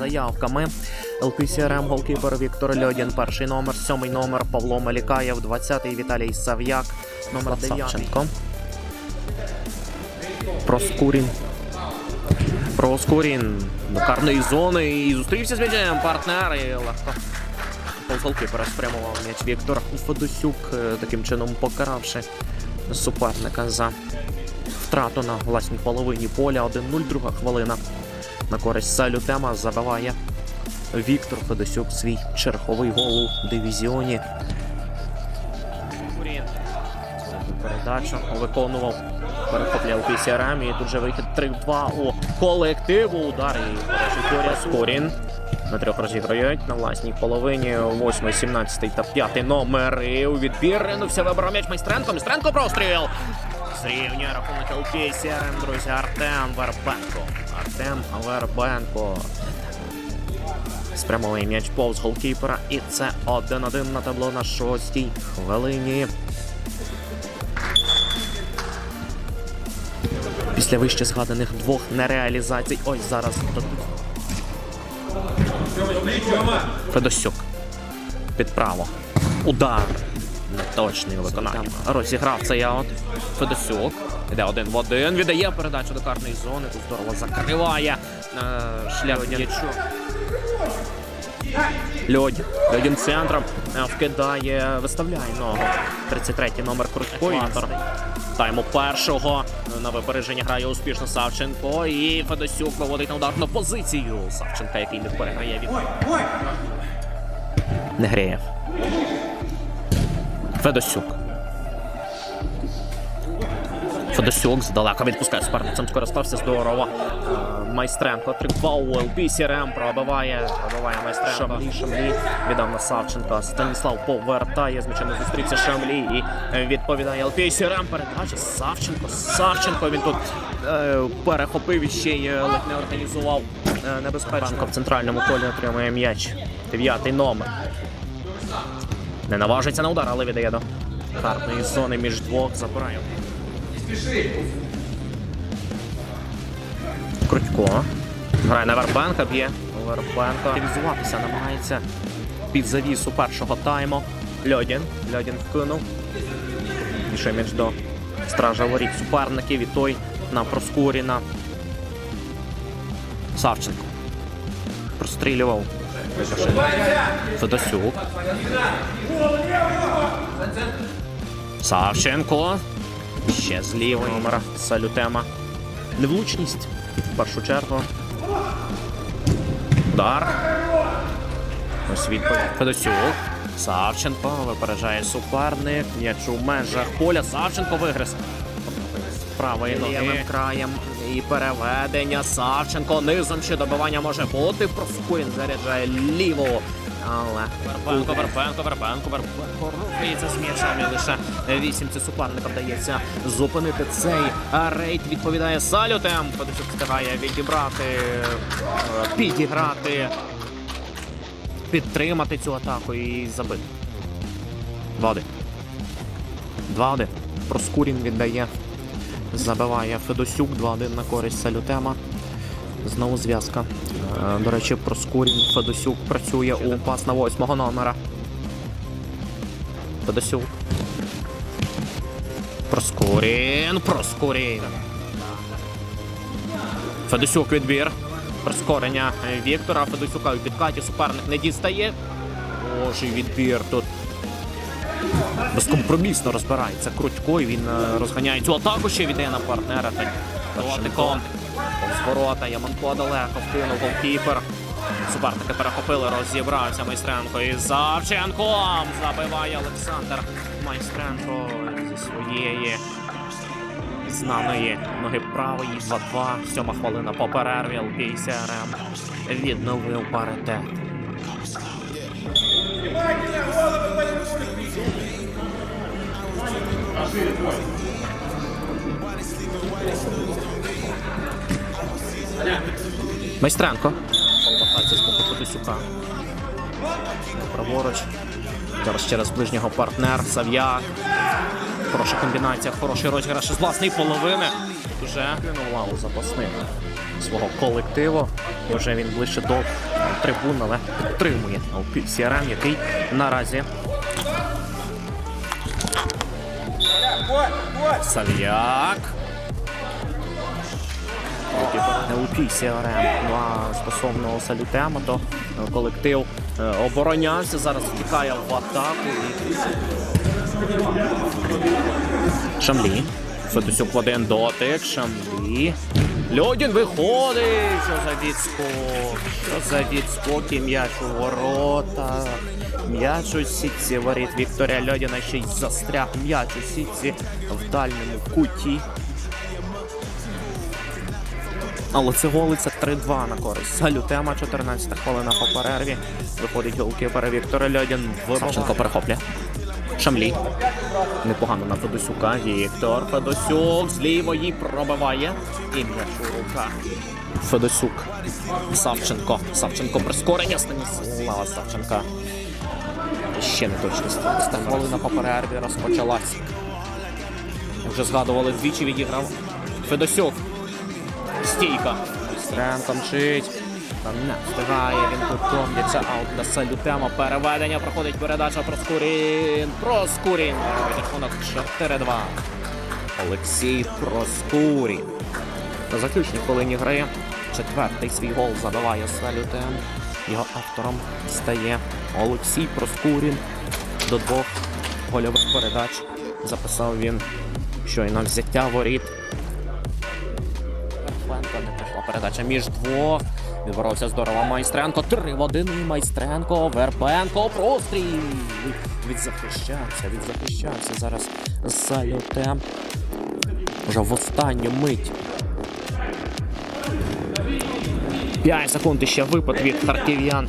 заявками. ЛПСРМ голкіпер Віктор Льодін, перший номер, сьомий номер Павло Малікаєв, 20-й Віталій Сав'як, номер 9. Савченко. Проскурін. Проскурін до карної зони і зустрівся з м'ячем партнер і легко. Голкіпера спрямував м'яч Віктор Федосюк, е, таким чином покаравши суперника за втрату на власній половині поля. 1-0, друга хвилина. На користь Салютема забиває Віктор Федосюк свій черговий гол у дивізіоні. Передачу виконував. Перехопляв ПСРМ і тут же вихід 3-2 у колективу. Удар і Коря Скорін. На трьох розіграють на власній половині. 8, 17 та 5 номер. І у відбір ринувся вибрав м'яч Майстренко. Майстренко простріл. Зрівнює рахунок у ПСРМ, друзі. Артем Вербенко. Артем Вербенко. Спрямовує м'яч повз голкіпера. І це 1-1 на табло на шостій хвилині. Після вище згаданих двох нереалізацій. Ось зараз. Федосюк. Під право. Удар. Неточний у виконанні. Розіграв цей аут. Федосюк. Іде один в один. Віддає передачу до карної зони. Тут здорово закриває е, шлях м'ячу. Льодін. Льодін центром е, вкидає, виставляє ногу. 33-й номер Крутько. Тайму першого на випередження грає успішно Савченко. І Федосюк виводить на ударну позицію. Савченка, який не переграє від Негреєв. Федосюк. Федосюк здалека відпускає суперницям, скористався здорово. Е, Майстренко триквал Пісірем пробиває, пробиває Майстренко. Шамлі, Шамлі віддав на Савченка. Станіслав повертає з м'ячем не зустрівся Шамлі і відповідає Пісірем. Передача Савченко. Савченко він тут е, перехопив і ще й е, ледь не організував е, небезпечно. В центральному колі отримує м'яч. Дев'ятий номер. Не наважиться на удар, але віддає до карної зони між двох забирає. Крутько. Грає на Вербенка, б'є. Вербенка. Активізуватися намагається під завісу першого тайму. Льодін. Льодін вкинув. Більше між до стража воріт суперників і той на Проскуріна. Савченко. Прострілював. Федосюк. Савченко. Ще з лівої номера Салютема. Невлучність в першу чергу. Удар. Ось відповідь. Федосюк. Савченко випереджає суперник. М'яч у межах поля. Савченко вигриз. З правої ноги краєм і переведення. Савченко низом ще добивання може бути. Проскурін заряджає ліву. Але Вербенко, Вербенко, Вербенко, Вербенко рухається з м'ячем і лише вісімці суперника вдається зупинити цей рейд. Відповідає салютем. Федосюк встигає відібрати, е, підіграти, підтримати цю атаку і забити. 2-1. 2-1. Проскурін віддає. Забиває Федосюк 2-1 на користь салютема. Знову зв'язка. Е, До речі, Проскурін Федосюк працює у пас на восьмого номера. Федосюк. Проскурін. Проскурін. Федосюк відбір. Прискорення Віктора. Федосюка у підкаті суперник не дістає. Божий відбір тут. Безкомпромісно розбирається Крутько, і він е, розганяє цю атаку, ще віддає на партнера. Та Ротиком. З ворота Яманко далеко вкинув голкіпер. Суперники перехопили, розібрався Майстренко і Завченком забиває Олександр Майстренко зі своєї знаної ноги правої 2-2. Сьома хвилина по перерві ЛПСРМ відновив паритет. Майстренко. Повертається з боку Федосюка. Праворуч. Зараз через ближнього партнер Сав'як. Хороша комбінація, хороший розіграш з власної половини. Вже лаву запасних свого колективу. Вже він ближче до трибун, але підтримує CRM, який наразі Сав'як. Не упійся РМ. Ну а стосовно салютема, то е, колектив е, оборонявся, зараз втікає в атаку. Шамлі. Федосюк один дотик. Шамлі. Льодін виходить. Що за відскок? Що за відскок і м'яч у ворота. М'яч у сітці воріт Вікторія Льодіна ще й застряг м'яч у сітці в дальньому куті. Але це голи це 3-2 на користь. Салютема, 14 хвилина по перерві. Виходить голкіпер Віктор Льодін. Савченко перехоплює. Шамлі. Непогано на Федосюка. Віктор Федосюк з лівої пробиває. І м'яч у руках. Федосюк. Савченко. Савченко прискорення Станіслава Савченка. Ще не точність. Хвилина по перерві розпочалась. Вже згадували двічі відіграв. Федосюк. Стійка. Стренко мчить. Та не встигає, він кутком б'ється аут для салютема. Переведення проходить передача Проскурін. Проскурін. Рахунок 4-2. Олексій Проскурін. На заключній хвилині гри четвертий свій гол забиває салютем. Його автором стає Олексій Проскурін. До двох гольових передач записав він щойно взяття воріт. Не прийшла передача між двох. Відборовся здорово Майстренко. Три в один і Майстренко. Вербенко. Простріл. Відзахищався, відзахищався зараз салютем. Вже в останню мить. 5 секунд ще випад від харків'ян.